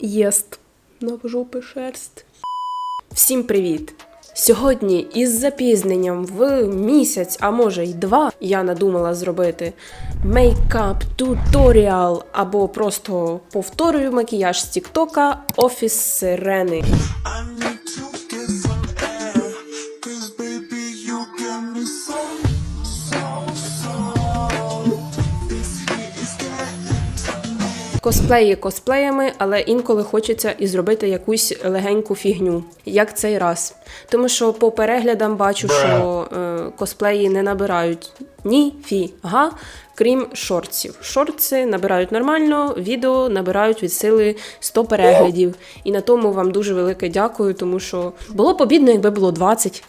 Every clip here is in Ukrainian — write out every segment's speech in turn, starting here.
Єст. На жопи шерсть. Всім привіт! Сьогодні із запізненням в місяць, а може й два, я надумала зробити мейкап туторіал або просто повторюю макіяж з Тіктока Офіс Сирени. Косплеї косплеями, але інколи хочеться і зробити якусь легеньку фігню, як цей раз. Тому що по переглядам бачу, що е, косплеї не набирають ні фіга, крім шортсів. Шортси набирають нормально, відео набирають від сили 100 переглядів. І на тому вам дуже велике дякую, тому що було б обідно, якби було 20.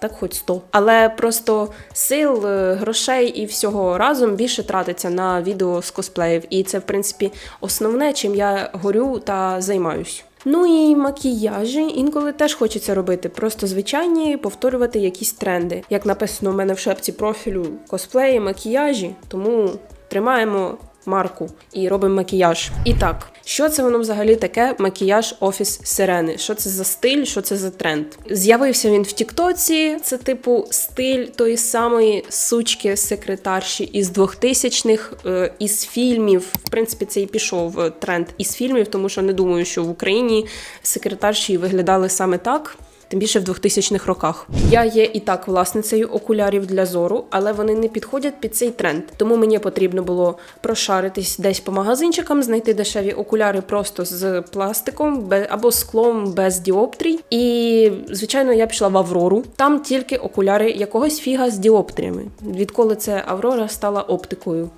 Так, хоч 100. Але просто сил, е, грошей і всього разом більше тратиться на відео з косплеїв. І це, в принципі, основне, чим я горю та займаюсь. Ну і макіяжі інколи теж хочеться робити, просто звичайні повторювати якісь тренди. Як написано у мене в шапці профілю косплеї, макіяжі, тому тримаємо марку і робимо макіяж. І так, що це воно взагалі таке макіяж офіс сирени? Що це за стиль, що це за тренд? З'явився він в Тіктоці. Це типу стиль тої самої сучки секретарші із 2000-х, е, із фільмів. В принципі, це і пішов е, тренд із фільмів, тому що не думаю, що в Україні секретарші виглядали саме так. Тим більше в 2000-х роках. Я є і так власницею окулярів для зору, але вони не підходять під цей тренд. Тому мені потрібно було прошаритись десь по магазинчикам, знайти дешеві окуляри просто з пластиком або склом без діоптрій. І, звичайно, я пішла в Аврору. Там тільки окуляри якогось фіга з діоптріями. Відколи це Аврора стала оптикою.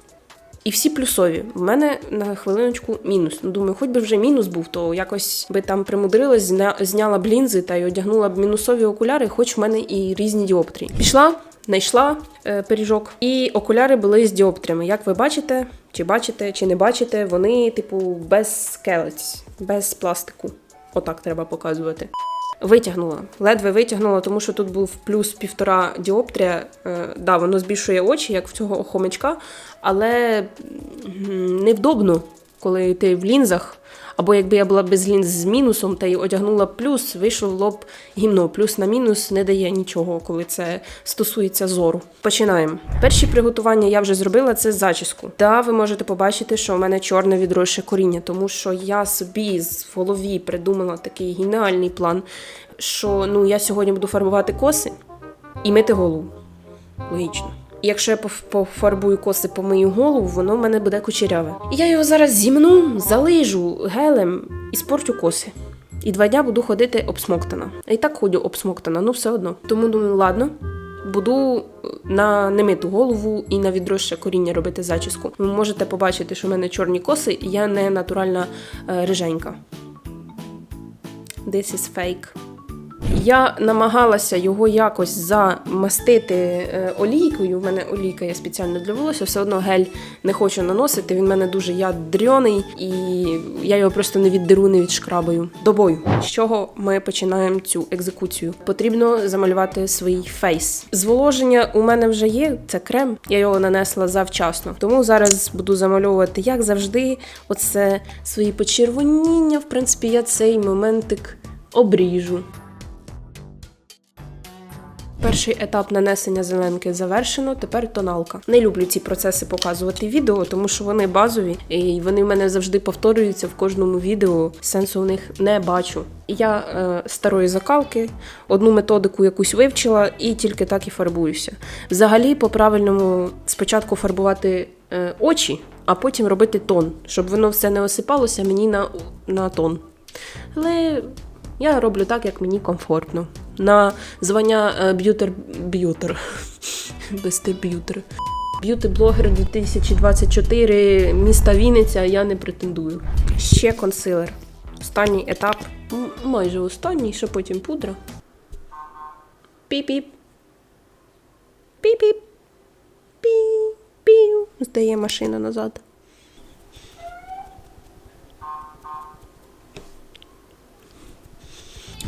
І всі плюсові. В мене на хвилиночку мінус. Ну, думаю, хоч би вже мінус був, то якось би там примудрилась, зня... зняла б лінзи та й одягнула б мінусові окуляри, хоч в мене і різні діоптрії. Пішла, знайшла е, пиріжок, і окуляри були з діоптріями. Як ви бачите, чи бачите, чи не бачите, вони, типу, без скелець, без пластику. Отак треба показувати. Витягнула, ледве витягнула, тому що тут був плюс півтора діоптрія. Е, да, воно збільшує очі, як в цього хомячка, але невдобно, коли ти в лінзах. Або якби я була без лінз з мінусом та й одягнула плюс, вийшло в лоб гімно. Плюс на мінус не дає нічого, коли це стосується зору. Починаємо. Перші приготування я вже зробила це зачіску. Да, ви можете побачити, що у мене чорне відросше коріння, тому що я собі з- голові придумала такий геніальний план, що ну я сьогодні буду фарбувати коси і мити голову. Логічно. Якщо я пофарбую коси по мою голову, воно в мене буде кучеряве. Я його зараз зімну, залижу гелем і спорчу коси. І два дня буду ходити обсмоктана. І так ходю обсмоктана, ну все одно. Тому думаю, ладно. Буду е, на немиту голову і на відросше коріння робити зачіску. Ви можете побачити, що в мене чорні коси, і я не натуральна е, риженька. This is fake. Я намагалася його якось замастити е, олійкою. У мене олійка є спеціально для волосся, все одно гель не хочу наносити. Він в мене дуже ядрьоний, і я його просто не віддеру, не відшкрабаю. До бою. З чого ми починаємо цю екзекуцію? Потрібно замалювати свій фейс. Зволоження у мене вже є. Це крем. Я його нанесла завчасно. Тому зараз буду замальовувати, як завжди, оце свої почервоніння. В принципі, я цей моментик обріжу. Перший етап нанесення зеленки завершено. Тепер тоналка. Не люблю ці процеси показувати відео, тому що вони базові і вони в мене завжди повторюються в кожному відео. Сенсу в них не бачу. Я е, старої закалки, одну методику якусь вивчила і тільки так і фарбуюся. Взагалі, по правильному спочатку фарбувати е, очі, а потім робити тон, щоб воно все не осипалося мені на, на тон. Але я роблю так, як мені комфортно. На звання е, б'ютер б'ютер. Бестеб'ютер. Б'юти-блогер 2024 міста Вінниця я не претендую. Ще консилер. Останній етап. Майже останній, ще потім пудра. Піп-піп. Піп-піп. Пі-пів. Здає машина назад.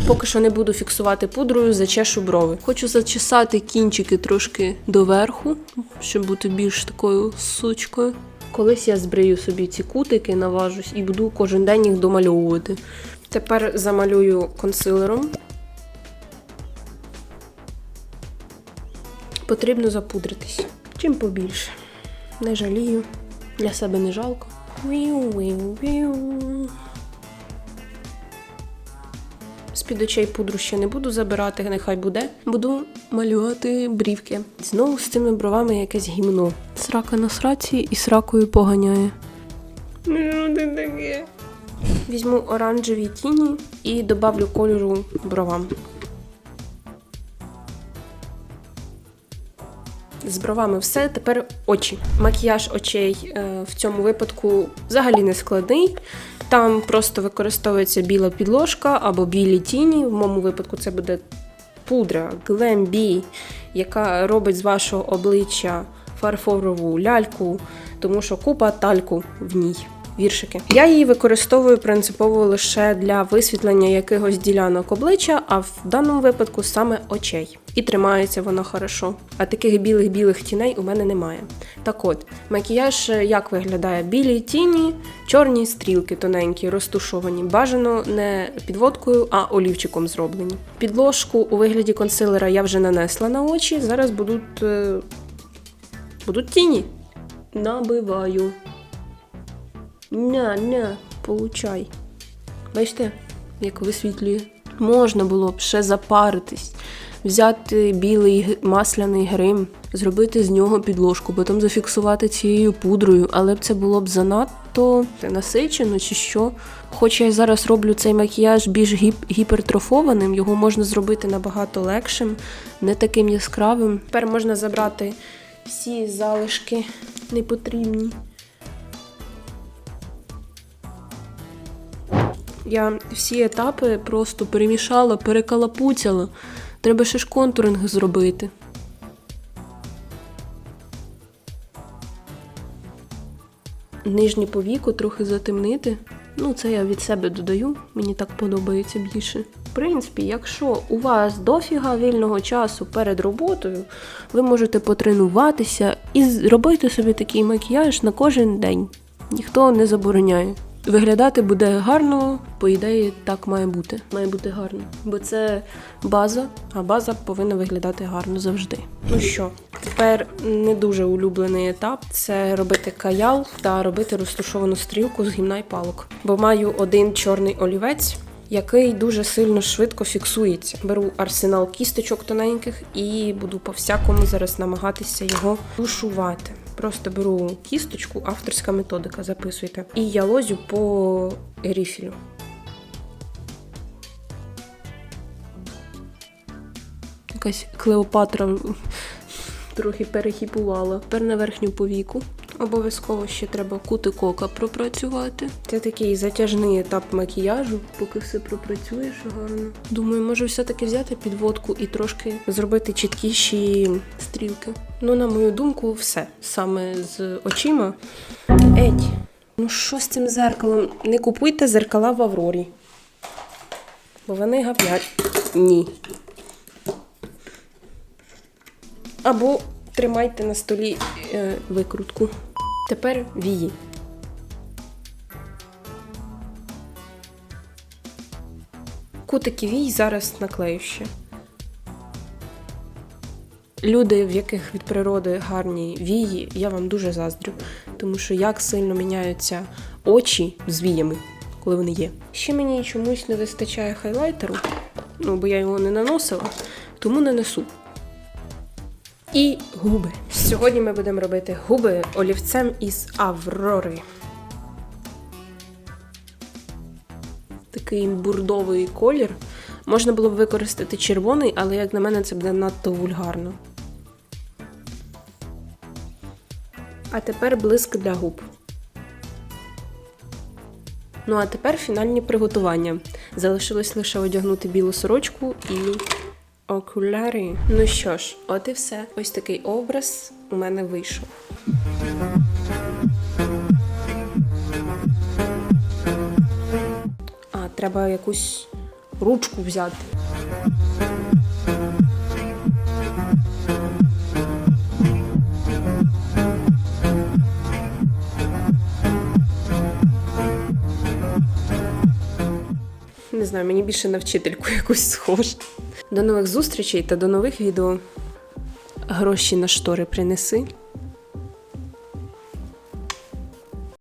Поки що не буду фіксувати пудрою, зачешу брови. Хочу зачесати кінчики трошки доверху, щоб бути більш такою сучкою. Колись я збрию собі ці кутики, наважусь і буду кожен день їх домальовувати. Тепер замалюю консилером. Потрібно запудритись. Чим побільше. Не жалію. Для себе не жалко. З-під очей пудру ще не буду забирати, нехай буде. Буду малювати брівки. Знову з цими бровами якесь гімно. Срака на сраці і сракою поганяє. Ну, ти таке. Візьму оранжеві тіні і добавлю кольору бровам. З бровами все, тепер очі. Макіяж очей е, в цьому випадку взагалі не складний. Там просто використовується біла підложка або білі тіні. В моєму випадку це буде пудра Glam яка робить з вашого обличчя фарфорову ляльку, тому що купа тальку в ній. Віршики. Я її використовую принципово лише для висвітлення якихось ділянок обличчя, а в даному випадку саме очей. І тримається вона хорошо. А таких білих-білих тіней у мене немає. Так от, макіяж е, як виглядає? Білі тіні, чорні стрілки тоненькі, розтушовані. Бажано не підводкою, а олівчиком зроблені. Підложку у вигляді консилера я вже нанесла на очі. Зараз будуть, е, будуть тіні. Набиваю. На, на, получай. Бачите, як висвітлює. Можна було б ще запаритись, взяти білий масляний грим, зробити з нього підложку, потім зафіксувати цією пудрою, але б це було б занадто насичено чи що. Хоча я зараз роблю цей макіяж більш гіп- гіпертрофованим, його можна зробити набагато легшим, не таким яскравим. Тепер можна забрати всі залишки непотрібні. Я всі етапи просто перемішала, перекалапуцяла. Треба ще ж контуринг зробити. Нижнє повіку трохи затемнити. Ну, це я від себе додаю, мені так подобається більше. В принципі, якщо у вас дофіга вільного часу перед роботою, ви можете потренуватися і зробити собі такий макіяж на кожен день. Ніхто не забороняє. Виглядати буде гарно, по ідеї, так має бути. Має бути гарно. Бо це база, а база повинна виглядати гарно завжди. Ну що, тепер не дуже улюблений етап це робити каял та робити розташовану стрілку з гімна й палок. Бо маю один чорний олівець. Який дуже сильно швидко фіксується. Беру арсенал кісточок тоненьких і буду по-всякому зараз намагатися його тушувати. Просто беру кісточку, авторська методика, записуйте. І я лозю по гріфелю. Якась Клеопатра трохи перехіпувала. Тепер на верхню повіку. Обов'язково ще треба кутик ока пропрацювати. Це такий затяжний етап макіяжу, поки все пропрацюєш гарно. Думаю, може все-таки взяти підводку і трошки зробити чіткіші стрілки. Ну, на мою думку, все. Саме з очима. Еть. Ну що з цим зеркалом? Не купуйте зеркала в Аврорі. Бо вони гав'ять. Ні. Або тримайте на столі е, викрутку. Тепер вії. Кутики вій зараз наклею ще. Люди, в яких від природи гарні вії, я вам дуже заздрю, тому що як сильно міняються очі з віями, коли вони є. Ще мені чомусь не вистачає хайлайтеру, ну бо я його не наносила, тому не несу. І губи. Сьогодні ми будемо робити губи олівцем із Аврори. Такий бурдовий колір. Можна було б використати червоний, але як на мене, це буде надто вульгарно. А тепер блиск для губ. Ну а тепер фінальні приготування. Залишилось лише одягнути білу сорочку і окуляри. Ну що ж, от і все. Ось такий образ у мене вийшов. А, треба якусь ручку взяти. Не знаю, мені більше на вчительку якусь схоже. До нових зустрічей та до нових відео. Гроші на штори принеси.